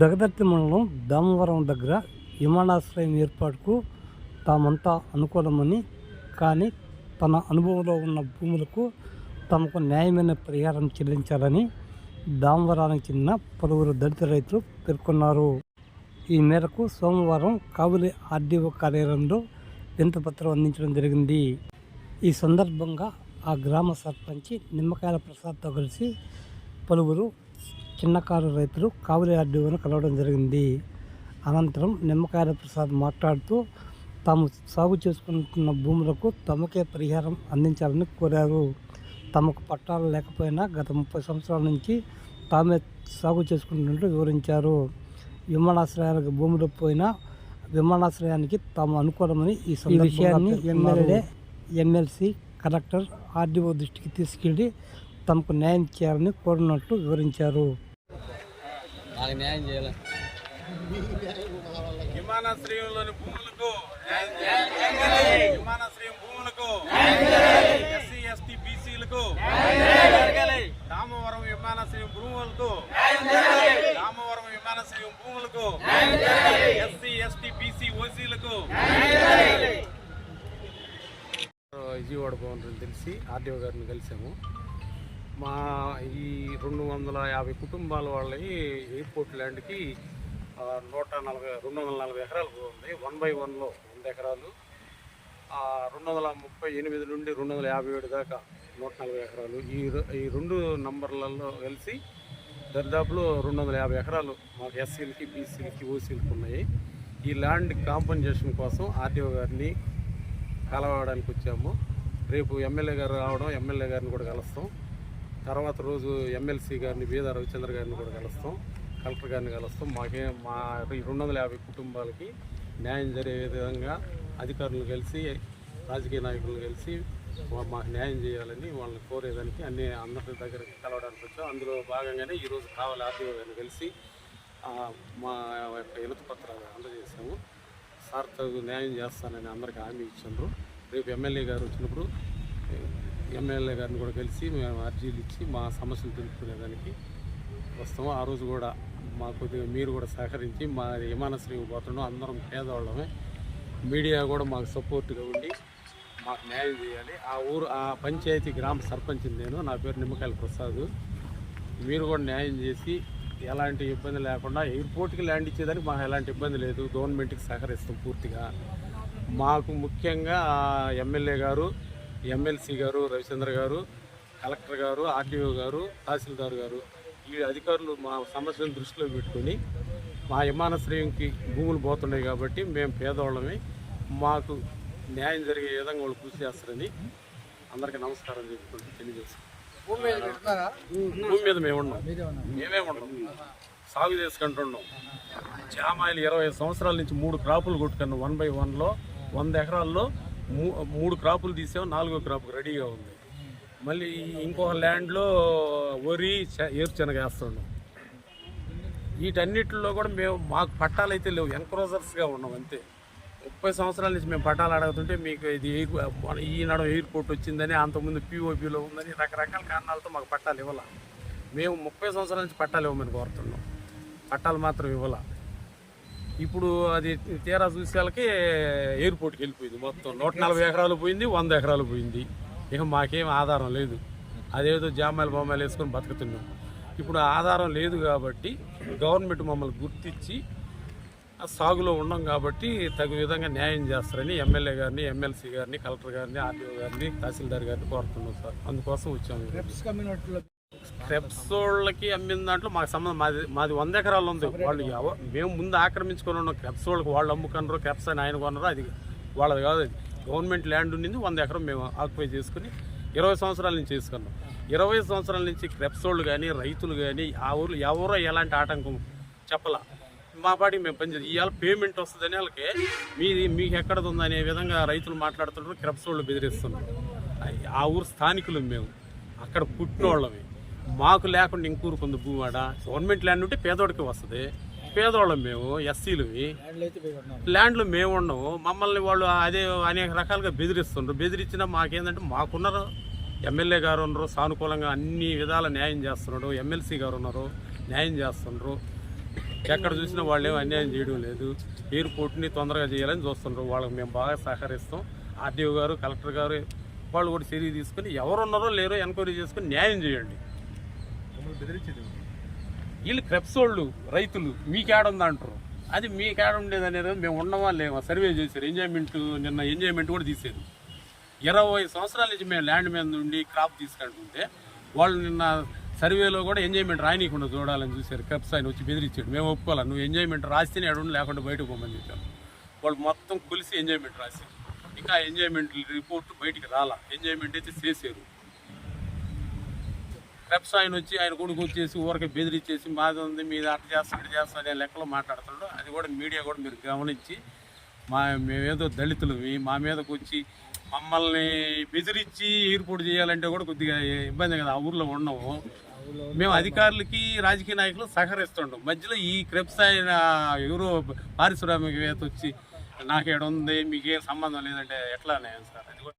దగదర్తి మండలం దామవరం దగ్గర విమానాశ్రయం ఏర్పాటుకు తామంతా అనుకూలమని కానీ తన అనుభవంలో ఉన్న భూములకు తమకు న్యాయమైన పరిహారం చెల్లించాలని దామవరానికి చెందిన పలువురు దళిత రైతులు పేర్కొన్నారు. ఈ మేరకు సోమవారం కావులి ఆర్డీఓ కార్యాలయంలో వింతపత్రం అందించడం జరిగింది. ఈ సందర్భంగా ఆ గ్రామ సర్పంచి నిమ్మకాయల ప్రసాద్తో కలిసి పలువురు చిన్నకారు రైతులు కావులి ఆర్డీఓను కలవడం జరిగింది. అనంతరం నిమ్మకాయల ప్రసాద్ మాట్లాడుతూ తాము సాగు చేసుకుంటున్న భూములకు తమకే పరిహారం అందించాలని కోరారు. తమకు పట్టాలు లేకపోయినా గత ముప్పై సంవత్సరాల నుంచి తామే సాగు చేసుకుంటున్నట్టు వివరించారు. విమానాశ్రయాలకు భూములు పోయినా విమానాశ్రయానికి తాము అనుకూలమని ఈ విషయాన్ని ఎమ్మెల్యే ఎమ్మెల్సీ కలెక్టర్ ఆర్డీఓ దృష్టికి తీసుకెళ్ళి తమకు న్యాయం చేయాలని కోరినట్టు వివరించారు. నాకు న్యాయం చేయాలి. విమానాశ్రయంలోని భూములకు విమానాశ్రయం భూములకు ఎస్సీ ఎస్టీ బీసీలకు రామవరం విమానాశ్రయం భూములకు రామవరం విమానాశ్రయం భూములకు ఎస్సీ ఎస్టీ బీసీ ఓసీలకు విజయవాడ భవన్ తెలిసి ఆర్డీఓ గారిని కలిసాము. మా ఈ రెండు వందల యాభై కుటుంబాల వాళ్ళవి ఎయిర్పోర్ట్ ల్యాండ్కి నూట నలభై రెండు వందల నలభై ఎకరాలు ఉంది. వన్ బై వన్లో వంద ఎకరాలు. రెండు వందల ముప్పై ఎనిమిది నుండి రెండు వందల యాభై ఏడు దాకా నూట నలభై ఎకరాలు. ఈ ఈ రెండు నంబర్లలో కలిసి దరిదాపులో రెండు వందల యాభై ఎకరాలు మాకు ఎస్సీలకి బీసీలకి ఓసీలకి ఉన్నాయి. ఈ ల్యాండ్ కాంపన్సేషన్ కోసం ఆర్డీఓ గారిని కలవడానికి వచ్చాము. రేపు ఎమ్మెల్యే గారు రావడం ఎమ్మెల్యే గారిని కూడా కలుస్తాం. తర్వాత రోజు ఎమ్మెల్సీ గారిని బీదా రవిచంద్ర గారిని కూడా కలుస్తాం. కలెక్టర్ గారిని కలుస్తాం. మాకే మా రెండు వందల యాభై కుటుంబాలకి న్యాయం జరిగే విధంగా అధికారులు కలిసి రాజకీయ నాయకులను కలిసి మాకు న్యాయం చేయాలని వాళ్ళని కోరేదానికి అన్ని అందరి దగ్గరికి కలవడానికి వచ్చాం. అందులో భాగంగానే ఈరోజు కావాలి ఆర్టీఓ గారిని కలిసి మా యొక్క వినతి పత్రాలు అందజేసాము సార్ న్యాయం చేస్తానని అందరికీ హామీ ఇచ్చిండ్రు రేపు ఎమ్మెల్యే గారు వచ్చినప్పుడు ఎమ్మెల్యే గారిని కూడా కలిసి మేము అర్జీలు ఇచ్చి మా సమస్యలు తెలుసుకునేదానికి వస్తాము. ఆ రోజు కూడా మా కొద్దిగా మీరు కూడా సహకరించి మా విమానశ్రీ పోతున్నాం అందరం పేదవాళ్ళమే. మీడియా కూడా మాకు సపోర్ట్గా ఉండి మాకు న్యాయం చేయాలి. ఆ ఊరు ఆ పంచాయతీ గ్రామ సర్పంచ్ నేను నా పేరు నిమ్మకాయల ప్రసాద్. మీరు కూడా న్యాయం చేసి ఎలాంటి ఇబ్బంది లేకుండా ఎయిర్పోర్ట్కి ల్యాండ్ ఇచ్చేదానికి మాకు ఎలాంటి ఇబ్బంది లేదు. గవర్నమెంట్కి సహకరిస్తాం పూర్తిగా. మాకు ముఖ్యంగా ఎమ్మెల్యే గారు ఎమ్మెల్సీ గారు రవిచంద్ర గారు కలెక్టర్ గారు ఆర్డీఓ గారు తహసీల్దార్ గారు ఈ అధికారులు మా సమస్యను దృష్టిలో పెట్టుకొని మా విమానాశ్రయంకి భూములు పోతున్నాయి కాబట్టి మేము పేదవాళ్ళమే. మాకు న్యాయం జరిగే విధంగా వాళ్ళు కృషి చేస్తారని అందరికీ నమస్కారం చెప్పుకుంటూ తెలియజేస్తాం. భూమి మీద మేము ఉన్నాం. మేమే ఉన్నాం. సాగు చేసుకుంటున్నాం జామాయిలు ఇరవై సంవత్సరాల నుంచి మూడు క్రాపులు కొట్టుకున్నాం. వన్ బై వన్లో వంద ఎకరాల్లో మూడు క్రాపులు తీసాం నాలుగో క్రాప్ రెడీగా ఉంది. మళ్ళీ ఇంకొక ల్యాండ్లో వరి చ- ఏరుశనగ వేస్తున్నాం. వీటన్నిటిలో కూడా మేము మాకు పట్టాలు అయితే లేవు ఎంక్రోజర్స్గా ఉన్నాం అంతే. ముప్పై సంవత్సరాల నుంచి మేము పట్టాలు అడుగుతుంటే మీకు ఇది ఎయిర్ ఈనాడు ఎయిర్పోర్ట్ వచ్చిందని అంతకుముందు పీఓపీలో ఉందని రకరకాల కారణాలతో మాకు పట్టాలు ఇవ్వాల. మేము ముప్పై సంవత్సరాల నుంచి పట్టాలు ఇవ్వమని కోరుతున్నాం. పట్టాలు మాత్రం ఇవ్వాల. ఇప్పుడు అది తీరా చూసేళ్ళకి ఎయిర్పోర్ట్కి వెళ్ళిపోయింది. మొత్తం నూట నలభై ఎకరాలు పోయింది వంద ఎకరాలు పోయింది. ఇక మాకేం ఆధారం లేదు. అదేదో జామాయిలు బొమ్మాయిలు వేసుకొని బతుకుతున్నాం. ఇప్పుడు ఆధారం లేదు కాబట్టి గవర్నమెంట్ మమ్మల్ని గుర్తించి సాగులో ఉన్నాం కాబట్టి తగు విధంగా న్యాయం చేస్తారని ఎమ్మెల్యే గారిని ఎమ్మెల్సీ గారిని కలెక్టర్ గారిని ఆర్టీఓ గారిని తహసీల్దార్ గారిని కోరుతున్నాం సార్. అందుకోసం వచ్చాము. క్రెప్స్ వాళ్ళకి అమ్మిన దాంట్లో మాకు సంబంధం మాది మాది వంద ఎకరాలు ఉంది. వాళ్ళు మేము ముందు ఆక్రమించుకొని ఉన్నాం. క్రెప్స్ వాళ్ళకి వాళ్ళు అమ్ముకున్నారు క్రెప్స్ అని ఆయన కొన్నారు. అది వాళ్ళది కాదు అది. గవర్నమెంట్ ల్యాండ్ ఉండింది వంద ఎకరం మేము ఆక్యుపై చేసుకుని ఇరవై సంవత్సరాల నుంచి చేసుకున్నాం. ఇరవై సంవత్సరాల నుంచి క్రెప్స్ వాళ్ళు కానీ రైతులు కానీ ఆ ఊర్లో ఎవరో ఎలాంటి ఆటంకం చెప్పలా. మా పాటికి మేము పనిచేది ఇవాళ పేమెంట్ వస్తుందని వాళ్ళకి మీది మీకు ఎక్కడది ఉందనే విధంగా రైతులు మాట్లాడుతున్నారు క్రెప్స్ వాళ్ళు బెదిరిస్తున్నారు ఆ ఊరు స్థానికులు మేము. అక్కడ పుట్టినోళ్ళమే మాకు లేకుండా ఇంకూరుకుంది భూమి గవర్నమెంట్ ల్యాండ్ ఉంటే పేదోడికి వస్తుంది. పేదవాళ్ళం మేము ఎస్సీలువి. ల్యాండ్లు మేము ఉన్నాము. మమ్మల్ని వాళ్ళు అదే అనేక రకాలుగా బెదిరిస్తుండ్రు. బెదిరించినా మాకేందంటే మాకున్నారు ఎమ్మెల్యే గారు ఉన్నారు సానుకూలంగా అన్ని విధాల న్యాయం చేస్తున్నాడు. ఎమ్మెల్సీ గారు ఉన్నారు న్యాయం చేస్తుండ్రు. ఎక్కడ చూసినా వాళ్ళు ఏమి అన్యాయం చేయడం లేదు. ఎయిర్పోర్ట్ని తొందరగా చేయాలని చూస్తుండ్రు. వాళ్ళకి మేము బాగా సహకరిస్తాం. ఆర్డీఓ గారు కలెక్టర్ గారు వాళ్ళు కూడా చర్య తీసుకుని ఎవరున్నారో లేరో ఎంక్వైరీ చేసుకుని న్యాయం చేయండి. వీళ్ళు క్రెప్స్ వాళ్ళు రైతులు మీకేడుంది అంటారు అది మీకేడ ఉండేది అనేది మేము ఉండమా లేమా సర్వే చేశారు ఎంజాయ్మెంట్ నిన్న ఎంజాయ్మెంట్ కూడా తీసేది ఇరవై సంవత్సరాల నుంచి మేము ల్యాండ్ మీద నుండి క్రాప్ తీసుకుంటుంటే వాళ్ళు నిన్న సర్వేలో కూడా ఎంజాయ్మెంట్ రాయనీయకుండా చూడాలని చూశారు. క్రెప్స్ ఆయన వచ్చి బెదిరించాడు. మేము ఒప్పుకోవాలి? నువ్వు ఎంజాయ్మెంట్ రాస్తేనే ఎడ లేకుండా బయటకు పోమని చెప్పాను వాళ్ళు మొత్తం కొలిసి ఎంజాయ్మెంట్ రాశారు. ఇంకా ఎంజాయ్మెంట్ రిపోర్ట్ బయటికి రాలా. ఎంజాయ్మెంట్ అయితే చేశారు. క్రెప్స్ ఆయన వచ్చి ఆయన కొడుకు వచ్చేసి ఊరికి బెదిరించేసి మాది ఉంది మీద అట్ట చేస్తా ఇటు చేస్తా అనే లెక్కలో మాట్లాడుతున్నాడు. అది కూడా మీడియా కూడా మీరు గమనించి మా మేమేదో దళితులవి మా మీదకు వచ్చి మమ్మల్ని బెదిరించి ఎయిర్పోర్ట్ చేయాలంటే కూడా కొద్దిగా ఇబ్బంది కదా. ఆ ఊర్లో ఉన్నాము. మేము అధికారులకి రాజకీయ నాయకులు సహకరిస్తుండం మధ్యలో ఈ క్రెప్స్ ఆయన ఎవరో పారిశ్రామికవేత్త వచ్చి నాకేడుంది మీకేం సంబంధం లేదంటే ఎట్లా సార్? అది కూడా